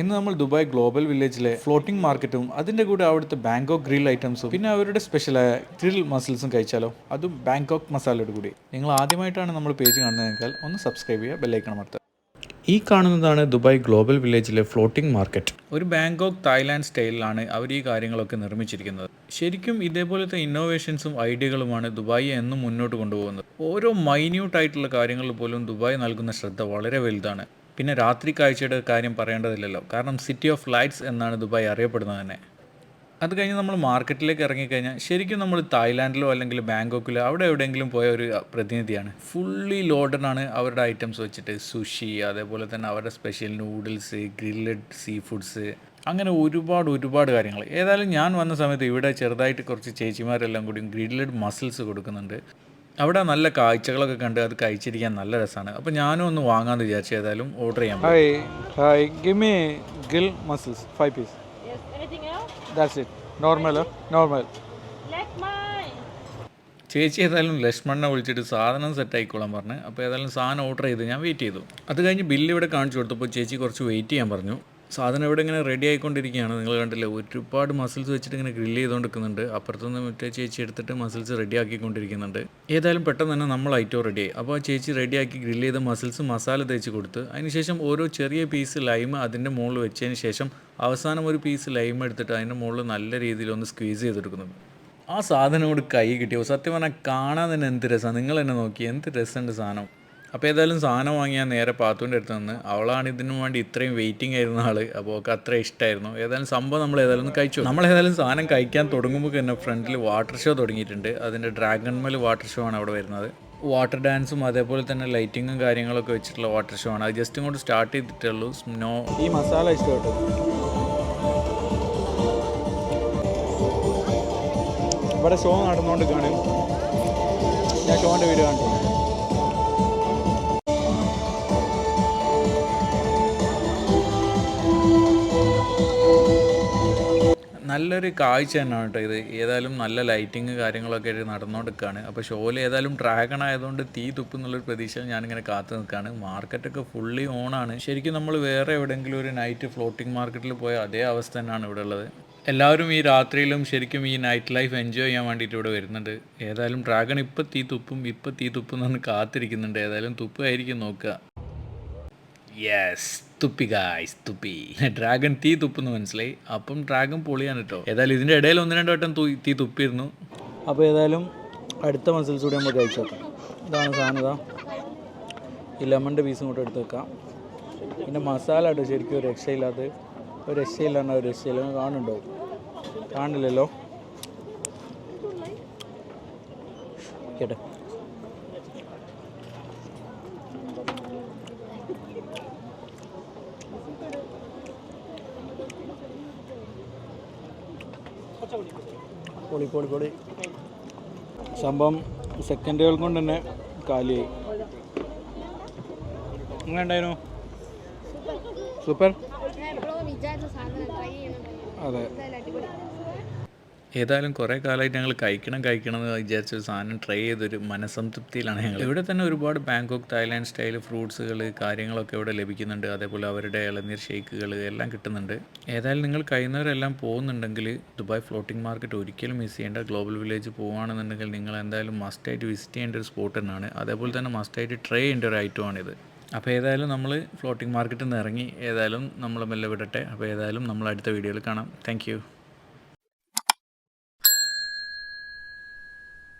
ഇന്ന് നമ്മൾ Dubai global വില്ലേജിലെ ഫ്ലോട്ടിംഗ് മാർക്കറ്റും അതിന്റെ കൂടെ അവിടുത്തെ ബാങ്കോക്ക് ഗ്രിൽ ഐറ്റംസും പിന്നെ അവരുടെ സ്പെഷ്യലായ ഗ്രിൽ മസിൽസും കഴിച്ചാലോ? അതും ബാങ്കോക്ക് മസാലയോട് കൂടി. നിങ്ങൾ ആദ്യമായിട്ടാണ് നമ്മൾ പേജ് കാണുന്നതെങ്കിൽ ഒന്ന് സബ്സ്ക്രൈബ് ചെയ്യുക ബെല്ലൈക്കൺ അമർത്തുക. ഈ കാണുന്നതാണ് ദുബായ് ഗ്ലോബൽ വില്ലേജിലെ ഫ്ലോട്ടിംഗ് മാർക്കറ്റ്. ഒരു ബാങ്കോക്ക് തായ്ലാൻഡ് സ്റ്റൈലിലാണ് അവർ ഈ കാര്യങ്ങളൊക്കെ നിർമ്മിച്ചിരിക്കുന്നത്. ശരിക്കും ഇതേപോലത്തെ ഇന്നോവേഷൻസും ഐഡിയകളുമാണ് ദുബായി എന്നും മുന്നോട്ട് കൊണ്ടുപോകുന്നത്. ഓരോ മൈന്യൂട്ട് ആയിട്ടുള്ള കാര്യങ്ങളിൽ പോലും ദുബായ് നൽകുന്ന ശ്രദ്ധ വളരെ വലുതാണ്. പിന്നെ രാത്രി കാഴ്ചയുടെ കാര്യം പറയേണ്ടതില്ലല്ലോ. കാരണം സിറ്റി ഓഫ് ലൈറ്റ്സ് എന്നാണ് ദുബായ് അറിയപ്പെടുന്നത് തന്നെ. അത് കഴിഞ്ഞ് നമ്മൾ മാർക്കറ്റിലേക്ക് ഇറങ്ങിക്കഴിഞ്ഞാൽ ശരിക്കും നമ്മൾ തായ്ലാൻഡിലോ അല്ലെങ്കിൽ ബാങ്കോക്കിലോ അവിടെ എവിടെയെങ്കിലും പോയ ഒരു പ്രതിനിധിയാണ്. ഫുള്ളി ലോഡഡാണ് അവരുടെ ഐറ്റംസ് വെച്ചിട്ട്. സുഷി അതേപോലെ തന്നെ അവരുടെ special noodles grilled sea foods അങ്ങനെ ഒരുപാട് ഒരുപാട് കാര്യങ്ങൾ. ഏതായാലും ഞാൻ വന്ന സമയത്ത് ഇവിടെ ചെറുതായിട്ട് കുറച്ച് ചേച്ചിമാരെല്ലാം കൂടി ഗ്രില്ലഡ് മസിൽസ് കൊടുക്കുന്നുണ്ട്. അവിടെ നല്ല കാഴ്ചകളൊക്കെ കണ്ട് അത് കഴിച്ചിരിക്കാൻ നല്ല രസമാണ്. അപ്പോൾ ഞാനും ഒന്ന് വാങ്ങാമെന്ന് വിചാരിച്ചു ഏതായാലും ഓർഡർ ചെയ്യാൻ hi hi give me gill piece. Normal, huh? Normal. Let ചേച്ചി ഏതായാലും ലക്ഷ്മണനെ വിളിച്ചിട്ട് സാധനം സെറ്റ് ആയിക്കോളാൻ പറഞ്ഞു. അപ്പോൾ ഏതായാലും സാധനം ഓർഡർ ചെയ്ത് ഞാൻ വെയിറ്റ് ചെയ്തു. അത് കഴിഞ്ഞ് ബില്ല് ഇവിടെ കാണിച്ചു കൊടുത്തപ്പോൾ ചേച്ചി കുറച്ച് വെയിറ്റ് ചെയ്യാൻ പറഞ്ഞു. സാധനം ഇവിടെ ഇങ്ങനെ റെഡി ആയിക്കൊണ്ടിരിക്കുകയാണ്. നിങ്ങൾ കണ്ടില്ലേ ഒരുപാട് മസിൽസ് വെച്ചിട്ട് ഇങ്ങനെ ഗ്രില്ല് ചെയ്തുകൊണ്ടിരിക്കുന്നുണ്ട് അപ്പുറത്തുനിന്ന് മറ്റേ ചേച്ചി എടുത്തിട്ട് മസിൽസ് റെഡി ആക്കിക്കൊണ്ടിരിക്കുന്നുണ്ട്. ഏതായാലും പെട്ടെന്ന് തന്നെ നമ്മൾ ഐറ്റോ റെഡി ആയി. അപ്പോൾ ആ ചേച്ചി റെഡി ആക്കി ഗ്രില്ല് ചെയ്ത മസിൽസ് മസാല തേച്ച് കൊടുത്ത് അതിനുശേഷം ഓരോ ചെറിയ പീസ് ലൈം അതിന്റെ മുകളിൽ വെച്ചതിന് ശേഷം അവസാനം ഒരു പീസ് ലൈം എടുത്തിട്ട് അതിന്റെ മുകളിൽ നല്ല രീതിയിൽ ഒന്ന് സ്ക്വീസ് ചെയ്തെടുക്കുന്നുണ്ട് ആ സാധനം സാധനോട് കൈ കിട്ടിയോ? സത്യം പറഞ്ഞാൽ കാണാൻ തന്നെ എന്ത് രസമാണ് നിങ്ങൾ തന്നെ നോക്കി എന്ത് രസമുണ്ട് സാധനം. അപ്പോൾ ഏതായാലും സാധനം വാങ്ങിയാൽ നേരെ പാത്തുവിന്റെ അടുത്ത് നിന്ന്. അവളാണ് ഇതിനു വേണ്ടി ഇത്രയും വെയിറ്റിംഗ് ആയിരുന്ന ആൾ അപ്പോൾ ഒക്കെ അത്ര ഇഷ്ടമായിരുന്നു ഏതായാലും സംഭവം നമ്മൾ ഏതായാലും കഴിച്ചു നമ്മൾ ഏതായാലും സാധനം കഴിക്കാൻ തുടങ്ങുമ്പോൾ തന്നെ ഫ്രണ്ടിൽ വാട്ടർ ഷോ തുടങ്ങിയിട്ടുണ്ട്. അതിന്റെ ഡ്രാഗൺ മെൽ വാട്ടർ ഷോ ആണ് അവിടെ വരുന്നത്. വാട്ടർ ഡാൻസും അതേപോലെ തന്നെ ലൈറ്റിങ്ങും കാര്യങ്ങളൊക്കെ വെച്ചിട്ടുള്ള വാട്ടർ ഷോ ആണ്. അത് ജസ്റ്റ് ഇങ്ങോട്ട് സ്റ്റാർട്ട് ചെയ്തിട്ടുള്ളൂ. സ്നോ ഈ മസാല ഇഷ്ടപ്പെട്ടു ഇവിടെ ഷോ നടന്നുകൊണ്ട് കാണും ഞാൻ ഷോന്റെ വീഡിയോ കണ്ടു നല്ലൊരു കാഴ്ച തന്നെയാണ് കേട്ടോ ഇത്. ഏതായാലും നല്ല ലൈറ്റിങ് കാര്യങ്ങളൊക്കെ ആയിട്ട് നടന്നുകൊണ്ടിരിക്കുകയാണ് അപ്പോൾ ഷോയിൽ ഏതായാലും ഡ്രാഗൺ ആയതുകൊണ്ട് തീ തുപ്പുന്നുള്ളൊരു പ്രതീക്ഷയിൽ ഞാനിങ്ങനെ കാത്തു നിൽക്കുകയാണ് മാർക്കറ്റൊക്കെ ഫുള്ളി ഓണാണ് ശരിക്കും നമ്മൾ വേറെ എവിടെയെങ്കിലും ഒരു നൈറ്റ് ഫ്ലോട്ടിംഗ് മാർക്കറ്റിൽ പോയ അതേ അവസ്ഥ തന്നെയാണ് ഇവിടെ ഉള്ളത്. എല്ലാവരും ഈ രാത്രിയിലും ശരിക്കും ഈ നൈറ്റ് ലൈഫ് എൻജോയ് ചെയ്യാൻ വേണ്ടിയിട്ട് ഇവിടെ വരുന്നുണ്ട്. ഏതായാലും ഡ്രാഗൺ ഇപ്പം തീ തുപ്പും ഇപ്പം തീ തുപ്പും എന്ന് കാത്തിരിക്കുന്നുണ്ട്. ഏതായാലും തുപ്പായിരിക്കും നോക്കുക. യെസ് തുപ്പി ഗായ്സ് തുപ്പി. ഡ്രാഗൺ തീ തുപ്പെന്ന് മനസ്സിലായി? അപ്പം ഡ്രാഗൺ പൊളിയാണ് കേട്ടോ ഏതായാലും ഇതിന്റെ ഇടയിൽ ഒന്ന് രണ്ട് വട്ടം തു- തുപ്പിയിരുന്നു. അപ്പോൾ ഏതായാലും അടുത്ത മസിൽസ് കൂടി നമ്മൾ കഴിച്ചു വെക്കാം ഇതാണ് സാധനത ഈ ലെമണിന്റെ പീസും കൂടെ എടുത്ത് വെക്കാം. പിന്നെ മസാല കേട്ടോ ശരിക്കും ഒരു രക്ഷയില്ലാത്ത ഒരു രക്ഷയില്ലാണ്ട് ഒരു രക്ഷയില്ല. കാണുന്നുണ്ടോ? കാണില്ലല്ലോ കേട്ടെ പൊളി പൊളി പൊളി സംഭവം സെക്കൻഡുകൾ കൊണ്ട് തന്നെ കാലിയായി. എങ്ങനെയുണ്ടായിരുന്നു സൂപ്പർ. അതെ. ഏതായാലും കുറേ കാലമായിട്ട് ഞങ്ങൾ കഴിക്കണം കഴിക്കണം എന്ന് വിചാരിച്ച ഒരു സാധനം ട്രൈ ചെയ്തൊരു മനസംതൃപ്തിയിലാണ് ഞങ്ങൾ. ഇവിടെ തന്നെ ഒരുപാട് ബാങ്കോക്ക് തായ്ലാൻഡ് സ്റ്റൈൽ ഫ്രൂട്ട്സുകൾ കാര്യങ്ങളൊക്കെ ഇവിടെ ലഭിക്കുന്നുണ്ട്. അതേപോലെ അവരുടെ ഇളനീർ ഷേക്കുകൾ എല്ലാം കിട്ടുന്നുണ്ട്. ഏതായാലും നിങ്ങൾ കഴിയുന്നവരെല്ലാം പോകുന്നുണ്ടെങ്കിൽ ദുബായ് ഫ്ലോട്ടിംഗ് മാർക്കറ്റ് ഒരിക്കലും മിസ് ചെയ്യേണ്ട. ഗ്ലോബൽ വില്ലേജ് പോകുകയാണെന്നുണ്ടെങ്കിൽ നിങ്ങൾ എന്തായാലും മസ്റ്റായിട്ട് വിസിറ്റ് ചെയ്യേണ്ട ഒരു സ്പോട്ട് തന്നെയാണ്. അതേപോലെ തന്നെ മസ്റ്റായിട്ട് ട്രൈ ചെയ്യേണ്ട ഒരു ഐറ്റമാണിത് അപ്പോൾ ഏതായാലും നമ്മൾ ഫ്ലോട്ടിംഗ് മാർക്കറ്റിൽ നിന്ന് ഇറങ്ങി ഏതായാലും നമ്മൾ മെല്ലെ വിടട്ടെ. അപ്പോൾ ഏതായാലും നമ്മൾ അടുത്ത വീഡിയോയിൽ കാണാം. താങ്ക്